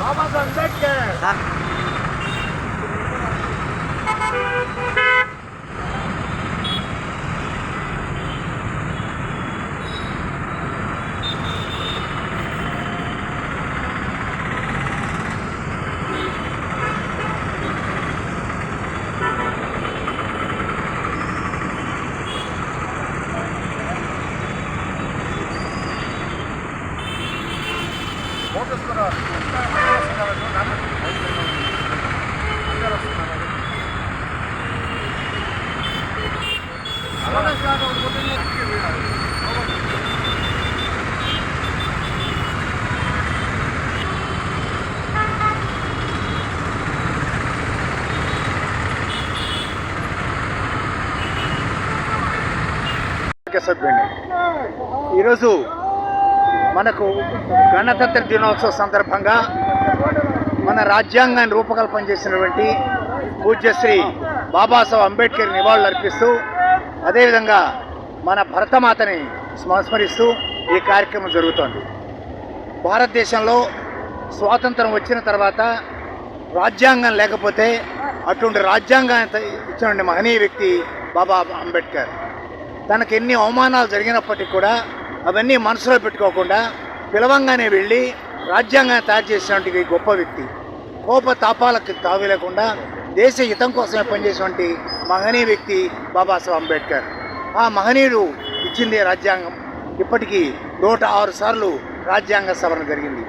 बाबा साहब अंबेडकर వస్తున్నారు ఈరోజు మనకు గణతంత్ర దినోత్సవ సందర్భంగా మన రాజ్యాంగాన్ని రూపకల్పన చేసినటువంటి పూజ్యశ్రీ బాబాసాహెబ్ అంబేద్కర్ నివాళులు అర్పిస్తూ అదేవిధంగా మన భరతమాతని స్మరిస్తూ ఈ కార్యక్రమం జరుగుతోంది. భారతదేశంలో స్వాతంత్రం వచ్చిన తర్వాత రాజ్యాంగం లేకపోతే అటువంటి రాజ్యాంగాన్ని ఇచ్చినటువంటి మహనీయ వ్యక్తి బాబా అంబేద్కర్. తనకు ఎన్ని అవమానాలు జరిగినప్పటికీ కూడా అవన్నీ మనసులో పెట్టుకోకుండా పిలవంగానే వెళ్ళి రాజ్యాంగాన్ని తయారు చేసినటువంటి గొప్ప వ్యక్తి కోప తాపాలకు తావి లేకుండా దేశ హితం కోసమే పనిచేసినటువంటి మహనీయ వ్యక్తి బాబాసాహెబ్ అంబేద్కర్. ఆ మహనీయుడు ఇచ్చింది రాజ్యాంగం. ఇప్పటికీ నూట ఆరు సార్లు రాజ్యాంగ సవరణ జరిగింది.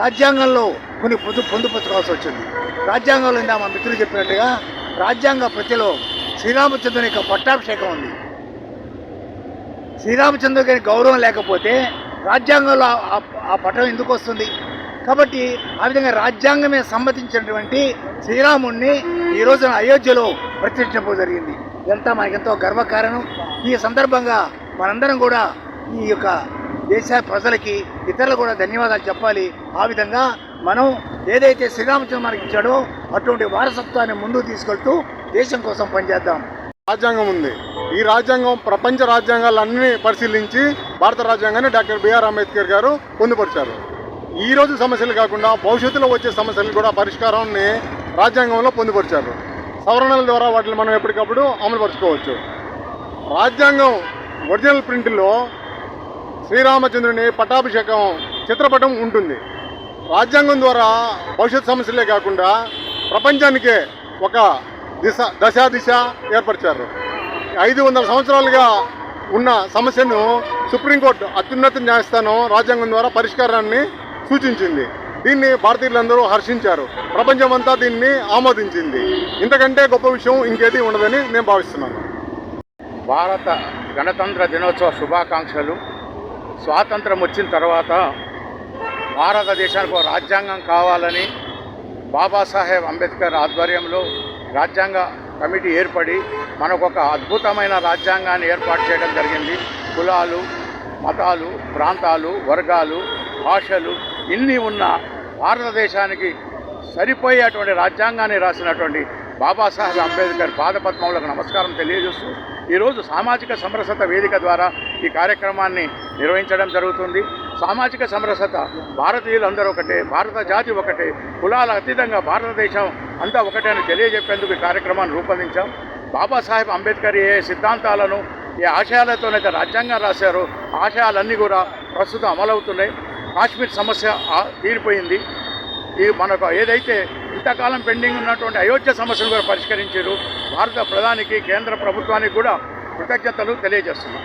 రాజ్యాంగంలో కొన్ని పొందు పొందుపరచుకోవాల్సి వచ్చింది. రాజ్యాంగంలో ఇందా మా మిత్రులు చెప్పినట్టుగా రాజ్యాంగ ప్రతిలో శ్రీరామచంద్రుని యొక్క పట్టాభిషేకం ఉంది. శ్రీరామచంద్ర గారి గౌరవం లేకపోతే రాజ్యాంగంలో ఆ- పటం ఎందుకు వస్తుంది? కాబట్టి ఆ విధంగా రాజ్యాంగమే సమ్మతించినటువంటి శ్రీరాముణ్ణి ఈ రోజున అయోధ్యలో ప్రతిష్ఠించడం జరిగింది. ఇదంతా మనకెంతో గర్వకారణం. ఈ సందర్భంగా మనందరం కూడా ఈ యొక్క దేశ ప్రజలకి ఇతరులు కూడా ధన్యవాదాలు చెప్పాలి. ఆ విధంగా మనం ఏదైతే శ్రీరామచంద్ర మనకి ఇచ్చాడో అటువంటి వారసత్వాన్ని ముందుకు తీసుకెళ్తూ దేశం కోసం పనిచేద్దాం. రాజ్యాంగం ఉంది. ఈ రాజ్యాంగం ప్రపంచ రాజ్యాంగాలన్నీ పరిశీలించి భారత రాజ్యాంగాన్ని డాక్టర్ బిఆర్ అంబేద్కర్ గారు పొందుపరిచారు. ఈ రోజు సమస్యలు కాకుండా భవిష్యత్తులో వచ్చే సమస్యలు కూడా పరిష్కారాన్ని రాజ్యాంగంలో పొందుపరిచారు. సవరణల ద్వారా వాటిని మనం ఎప్పటికప్పుడు అమలుపరుచుకోవచ్చు. రాజ్యాంగం ఒరిజినల్ ప్రింట్లో శ్రీరామచంద్రుని పట్టాభిషేకం చిత్రపటం ఉంటుంది. రాజ్యాంగం ద్వారా భవిష్యత్ సమస్యలే కాకుండా ప్రపంచానికే ఒక దిశ దశా దిశ ఏర్పరిచారు. ఐదు వందల సంవత్సరాలుగా ఉన్న సమస్యను సుప్రీంకోర్టు అత్యున్నత న్యాయస్థానం రాజ్యాంగం ద్వారా పరిష్కారాన్ని సూచించింది. దీన్ని భారతీయులందరూ హర్షించారు. ప్రపంచమంతా దీన్ని ఆమోదించింది. ఇంతకంటే గొప్ప విషయం ఇంకేది ఉండదని నేను భావిస్తున్నాను. భారత గణతంత్ర దినోత్సవ శుభాకాంక్షలు. స్వాతంత్రం వచ్చిన తర్వాత భారతదేశానికి రాజ్యాంగం కావాలని బాబాసాహెబ్ అంబేద్కర్ ఆధ్వర్యంలో రాజ్యాంగ కమిటీ ఏర్పడి మనకు ఒక అద్భుతమైన రాజ్యాంగాన్ని ఏర్పాటు చేయడం జరిగింది. కులాలు మతాలు ప్రాంతాలు వర్గాలు భాషలు ఇన్ని ఉన్న భారతదేశానికి సరిపోయేటువంటి రాజ్యాంగాన్ని రాసినటువంటి బాబాసాహెబ్ అంబేద్కర్ పాదపద్మములకు నమస్కారం తెలియజేస్తూ ఈరోజు సామాజిక సమరసత వేదిక ద్వారా ఈ కార్యక్రమాన్ని నిర్వహించడం జరుగుతుంది. సామాజిక సమరసత భారతీయులందరూ ఒకటే భారత జాతి ఒకటే కులాల అతీతంగా భారతదేశం అంతా ఒకటే అని తెలియజెప్పేందుకు ఈ కార్యక్రమాన్ని రూపొందించాం. బాబాసాహెబ్ అంబేద్కర్ ఏ సిద్ధాంతాలను ఏ ఆశయాలతోనైతే రాజ్యాంగం రాశారో ఆశయాలన్నీ కూడా ప్రస్తుతం అమలవుతున్నాయి. కాశ్మీర్ సమస్య తీరిపోయింది. ఈ మనకు ఏదైతే ఇంతకాలం పెండింగ్ ఉన్నటువంటి అయోధ్య సమస్యను కూడా పరిష్కరించారు భారత ప్రధానికి కేంద్ర ప్రభుత్వానికి కూడా కృతజ్ఞతలు తెలియజేస్తున్నాం.